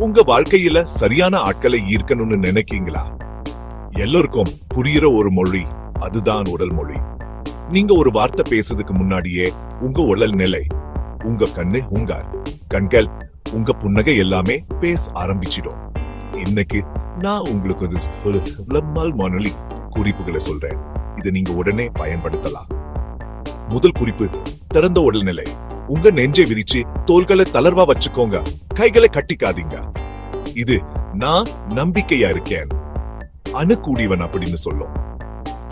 உங்க வாழ்க்கையில சரியான ஆட்களை ஈர்க்கணும்னு நினைக்கீங்களா? எல்லோருக்கும் புரியுற ஒரு மொழி அதுதான் உடல் மொழி. நீங்க ஒரு வார்த்தை பேசுறதுக்கு முன்னாடியே உங்க உடல் நிலை உங்க கண்ணு உங்க கண்கள் உங்க புன்னகை எல்லாமே பேச ஆரம்பிச்சிடும். இன்னைக்கு நான் உங்களுக்கு ஒரு மொழி குறிப்புகளை சொல்றேன். இதை நீங்க உடனே பயன்படுத்தலாம். முதல் குறிப்பு திறந்த உடல்நிலை உங்க நெஞ்சை விரிச்சு தோள்களை தளர்வா வச்சுக்கோங்க. கைகளை கட்டிக்காதீங்க. இது நான் நம்பிக்கையா இருக்கேன். அணுக்கூடியவன் அப்படின்னு சொல்லும்.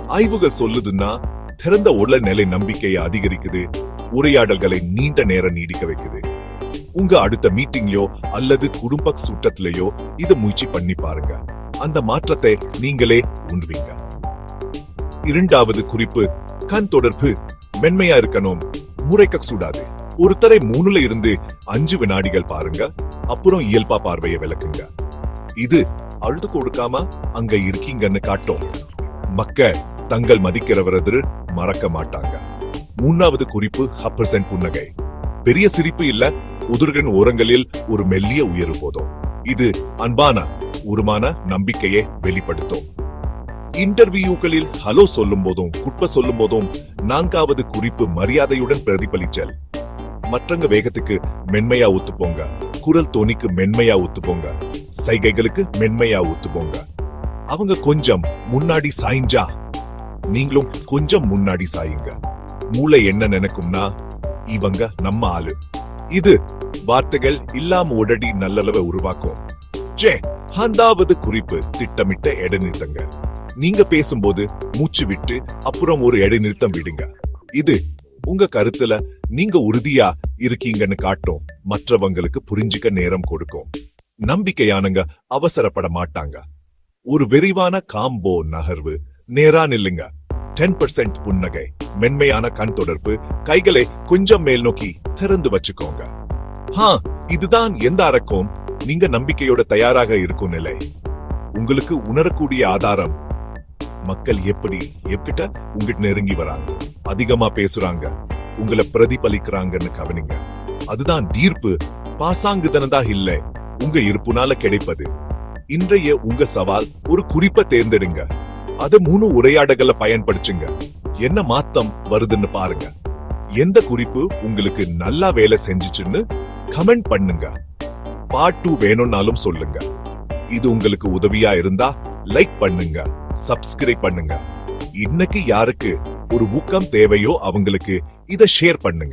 ஆய்வுகள் சொல்லுதுன்னா திறந்த உடல்நிலை நம்பிக்கையை அதிகரிக்குது. உரையாடல்களை நீண்ட நேரம் நீடிக்க வைக்குது. உங்க அடுத்த மீட்டிங்லயோ அல்லது குடும்ப சுட்டத்திலேயோ இத முயற்சி பண்ணி பாருங்க. அந்த மாற்றத்தை நீங்களே உண்வீங்க இரண்டாவது குறிப்பு கண் தொடர்பு. மென்மையா இருக்கணும். முறைக்க சூடாது ஒருத்தரை மூணுல இருந்து அஞ்சு வினாடிகள் பாருங்க. அப்புறம் இயல்பா பார்வையை விளக்குங்க. இது அழுது கொடுக்காம அங்க இருக்கீங்கன்னு காட்டும். மக்க தங்கள் மதிக்கிறவரது மறக்க மாட்டாங்க. மூணாவது குறிப்பு ஹப்பர்சன் புன்னகை. பெரிய சிரிப்பு இல்ல உதிர்கன் ஓரங்களில் ஒரு மெல்லிய உயர்வு போதும். இது அன்பான உருமான நம்பிக்கையை வெளிப்படுத்தும். இன்டர்வியூக்களில் ஹலோ சொல்லும் போதும் குட்ப சொல்லும் போதும் நான்காவது குறிப்பு மரியாதையுடன் பிரதிபலிச்சல் மற்றங்க வேகத்துக்கு மென்மையா ஒத்துப்போங்க குரல் தோனிக்கு மென்மையா ஒத்துப்போங்க சைகைகளுக்கு மென்மையா ஒத்துப்போங்க அவங்க கொஞ்சம் முன்னாடி சாய்ஞ்சா நீங்களும் கொஞ்சம் முன்னாடி சாயுங்க. மூளை என்ன நினைக்கும்னா இவங்க நம்ம ஆளு. இது வார்த்தைகள் இல்லாம உடடி நல்லளவை உருவாக்கும். ஜே ஹந்தாவது குறிப்பு திட்டமிட்ட இடைநிறுத்தங்க. நீங்க பேசும்போது மூச்சு விட்டு அப்புறம் ஒரு இடைநிறுத்தம் விடுங்க. இது உங்க கருத்துல நீங்க உறுதியா இருக்கீங்கன்னு காட்டும் மற்றவங்களுக்கு புரிஞ்சுக்க நேரம் கொடுக்கும். நம்பிக்கையானங்க அவசரப்பட மாட்டாங்க. ஒரு விரிவான காம்போ நகர்வு. நேரா நில்லுங்க. டென் பர்சன்ட் புன்னகை. மென்மையான கண் தொடர்பு. கைகளை கொஞ்சம் மேல் நோக்கி திறந்து வச்சுக்கோங்க. ஹா இதுதான் எந்த அரக்கும்? நீங்க நம்பிக்கையோட தயாராக இருக்கும் நிலை. உங்களுக்கு உணரக்கூடிய ஆதாரம். மக்கள் எப்படி எப்கிட்ட உங்ககிட்ட நெருங்கி வராங்க? அதிகமா பேசுறாங்க உங்களை பிரதிபலிக்கிறாங்கன்னு கவனிங்க. அதுதான் தீர்ப்பு. பாசாங்குதனதா இல்ல. உங்க இருப்புனால கிடைப்பது. இன்றைய உங்க சவால் ஒரு குறிப்பை தேர்ந்தெடுங்க. அத மூணு உரையாடல்களை பயன்படுத்துங்க. என்ன மாத்தம் வருதுன்னு பாருங்க. எந்த குறிப்பு உங்களுக்கு நல்லா வேலை செஞ்சுச்சுன்னு கமெண்ட் பண்ணுங்க. பார்ட் டூ வேணும்னாலும் சொல்லுங்க. இது உங்களுக்கு உதவியா இருந்தா லைக் பண்ணுங்க. சப்ஸ்கிரைப் பண்ணுங்க. இன்னைக்கு யாருக்கு ஒரு ஊக்கம் தேவையோ அவங்களுக்கு இத ஷேர் பண்ணுங்க.